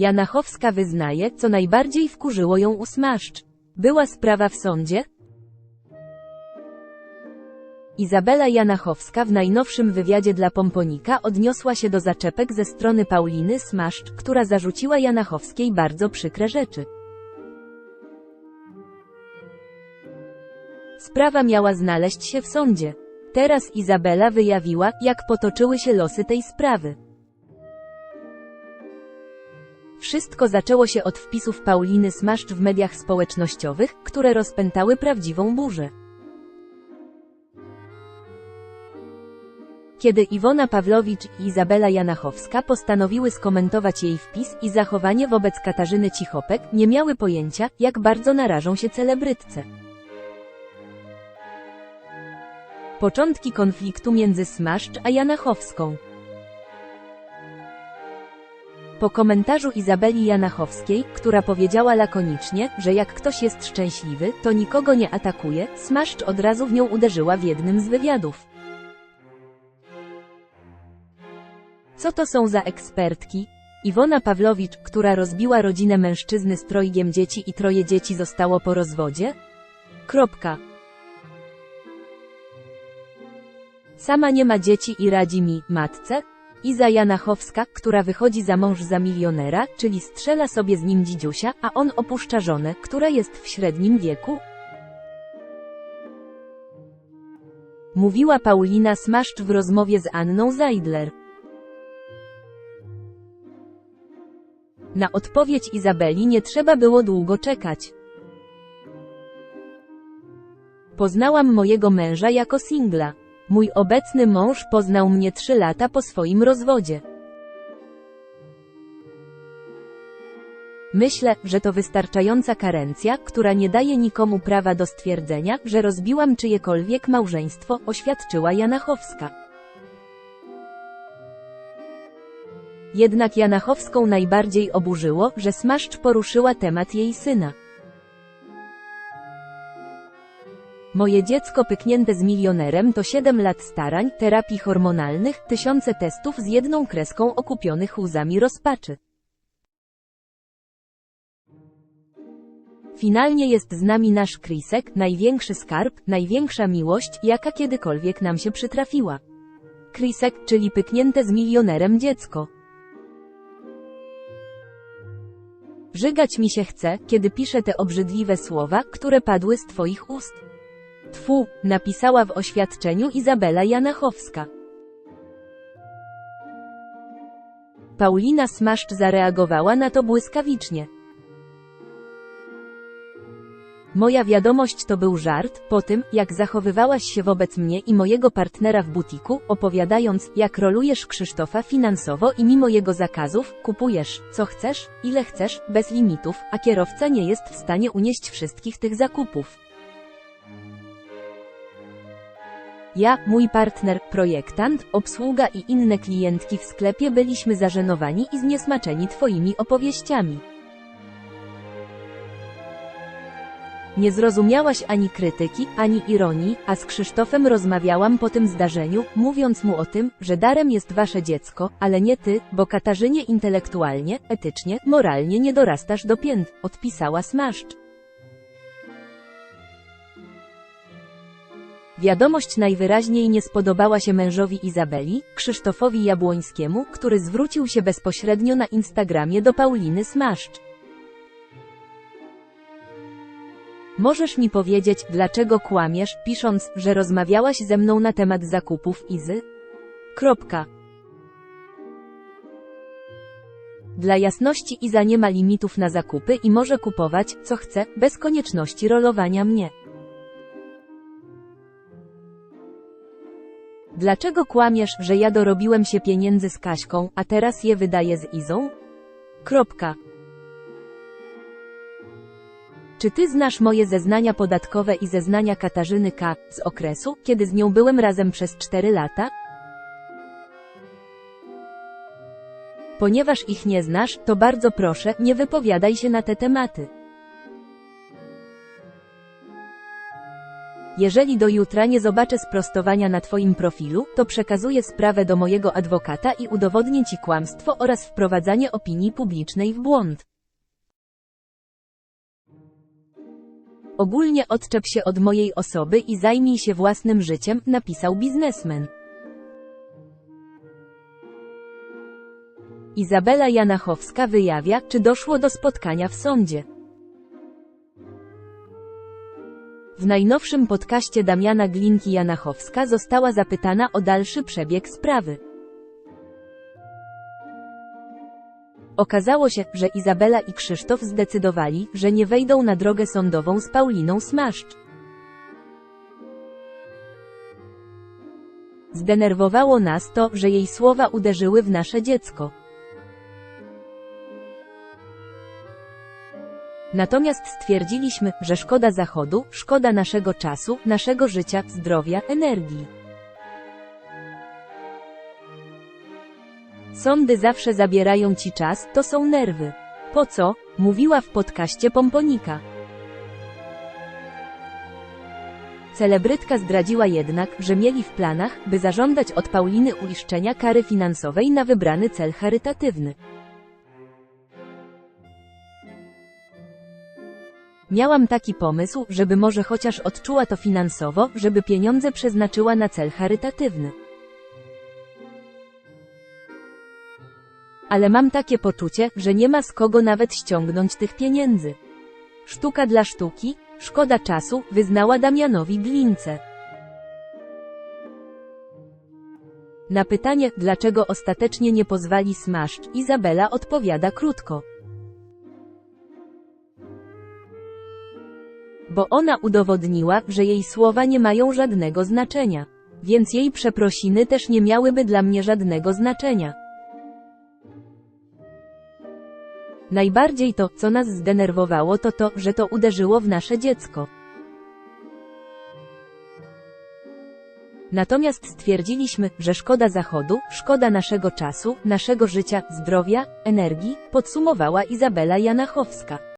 Janachowska wyznaje, co najbardziej wkurzyło ją u Smaszcz. Była sprawa w sądzie? Izabela Janachowska w najnowszym wywiadzie dla Pomponika odniosła się do zaczepek ze strony Pauliny Smaszcz, która zarzuciła Janachowskiej bardzo przykre rzeczy. Sprawa miała znaleźć się w sądzie. Teraz Izabela wyjawiła, jak potoczyły się losy tej sprawy. Wszystko zaczęło się od wpisów Pauliny Smaszcz w mediach społecznościowych, które rozpętały prawdziwą burzę. Kiedy Iwona Pawlowicz i Izabela Janachowska postanowiły skomentować jej wpis i zachowanie wobec Katarzyny Cichopek, nie miały pojęcia, jak bardzo narażą się celebrytce. Początki konfliktu między Smaszcz a Janachowską. Po komentarzu Izabeli Janachowskiej, która powiedziała lakonicznie, że jak ktoś jest szczęśliwy, to nikogo nie atakuje, Smaszcz od razu w nią uderzyła w jednym z wywiadów. Co to są za ekspertki? Iwona Pawlowicz, która rozbiła rodzinę mężczyzny z trojgiem dzieci i troje dzieci zostało po rozwodzie? Kropka. Sama nie ma dzieci i radzi mi, matce? Iza Janachowska, która wychodzi za mąż za milionera, czyli strzela sobie z nim dzidziusia, a on opuszcza żonę, która jest w średnim wieku? Mówiła Paulina Smaszcz w rozmowie z Anną Zajdler. Na odpowiedź Izabeli nie trzeba było długo czekać. Poznałam mojego męża jako singla. Mój obecny mąż poznał mnie trzy lata po swoim rozwodzie. Myślę, że to wystarczająca karencja, która nie daje nikomu prawa do stwierdzenia, że rozbiłam czyjekolwiek małżeństwo, oświadczyła Janachowska. Jednak Janachowską najbardziej oburzyło, że Smaszcz poruszyła temat jej syna. Moje dziecko pyknięte z milionerem to 7 lat starań, terapii hormonalnych, tysiące testów z jedną kreską okupionych łzami rozpaczy. Finalnie jest z nami nasz Krisek, największy skarb, największa miłość, jaka kiedykolwiek nam się przytrafiła. Krisek, czyli pyknięte z milionerem dziecko. Żygać mi się chce, kiedy piszę te obrzydliwe słowa, które padły z twoich ust. Tfu, napisała w oświadczeniu Izabela Janachowska. Paulina Smaszcz zareagowała na to błyskawicznie. Moja wiadomość to był żart, po tym, jak zachowywałaś się wobec mnie i mojego partnera w butiku, opowiadając, jak rolujesz Krzysztofa finansowo i mimo jego zakazów, kupujesz, co chcesz, ile chcesz, bez limitów, a kierowca nie jest w stanie unieść wszystkich tych zakupów. Ja, mój partner, projektant, obsługa i inne klientki w sklepie byliśmy zażenowani i zniesmaczeni twoimi opowieściami. Nie zrozumiałaś ani krytyki, ani ironii, a z Krzysztofem rozmawiałam po tym zdarzeniu, mówiąc mu o tym, że darem jest wasze dziecko, ale nie ty, bo Katarzynie intelektualnie, etycznie, moralnie nie dorastasz do pięt, odpisała Smaszcz. Wiadomość najwyraźniej nie spodobała się mężowi Izabeli, Krzysztofowi Jabłońskiemu, który zwrócił się bezpośrednio na Instagramie do Pauliny Smaszcz. Możesz mi powiedzieć, dlaczego kłamiesz, pisząc, że rozmawiałaś ze mną na temat zakupów Izy? Kropka. Dla jasności Iza nie ma limitów na zakupy i może kupować, co chce, bez konieczności rolowania mnie. Dlaczego kłamiesz, że ja dorobiłem się pieniędzy z Kaśką, a teraz je wydaję z Izą? Kropka. Czy ty znasz moje zeznania podatkowe i zeznania Katarzyny K. z okresu, kiedy z nią byłem razem przez 4 lata? Ponieważ ich nie znasz, to bardzo proszę, nie wypowiadaj się na te tematy. Jeżeli do jutra nie zobaczę sprostowania na Twoim profilu, to przekazuję sprawę do mojego adwokata i udowodnię Ci kłamstwo oraz wprowadzanie opinii publicznej w błąd. Ogólnie odczep się od mojej osoby i zajmij się własnym życiem, napisał biznesmen. Izabela Janachowska wyjawia, czy doszło do spotkania w sądzie. W najnowszym podcaście Damiana Glinki Janachowska została zapytana o dalszy przebieg sprawy. Okazało się, że Izabela i Krzysztof zdecydowali, że nie wejdą na drogę sądową z Pauliną Smaszcz. Zdenerwowało nas to, że jej słowa uderzyły w nasze dziecko. Natomiast stwierdziliśmy, że szkoda Zachodu, szkoda naszego czasu, naszego życia, zdrowia, energii. Sądy zawsze zabierają ci czas, to są nerwy. Po co? Mówiła w podcaście Pomponika. Celebrytka zdradziła jednak, że mieli w planach, by zażądać od Pauliny uiszczenia kary finansowej na wybrany cel charytatywny. Miałam taki pomysł, żeby może chociaż odczuła to finansowo, żeby pieniądze przeznaczyła na cel charytatywny. Ale mam takie poczucie, że nie ma z kogo nawet ściągnąć tych pieniędzy. Sztuka dla sztuki, szkoda czasu, wyznała Damianowi Glince. Na pytanie, dlaczego ostatecznie nie pozwali Smaszcz, Izabela odpowiada krótko. Bo ona udowodniła, że jej słowa nie mają żadnego znaczenia. Więc jej przeprosiny też nie miałyby dla mnie żadnego znaczenia. Najbardziej to, co nas zdenerwowało, to to, że to uderzyło w nasze dziecko. Natomiast stwierdziliśmy, że szkoda Zachodu, szkoda naszego czasu, naszego życia, zdrowia, energii, podsumowała Izabela Janachowska.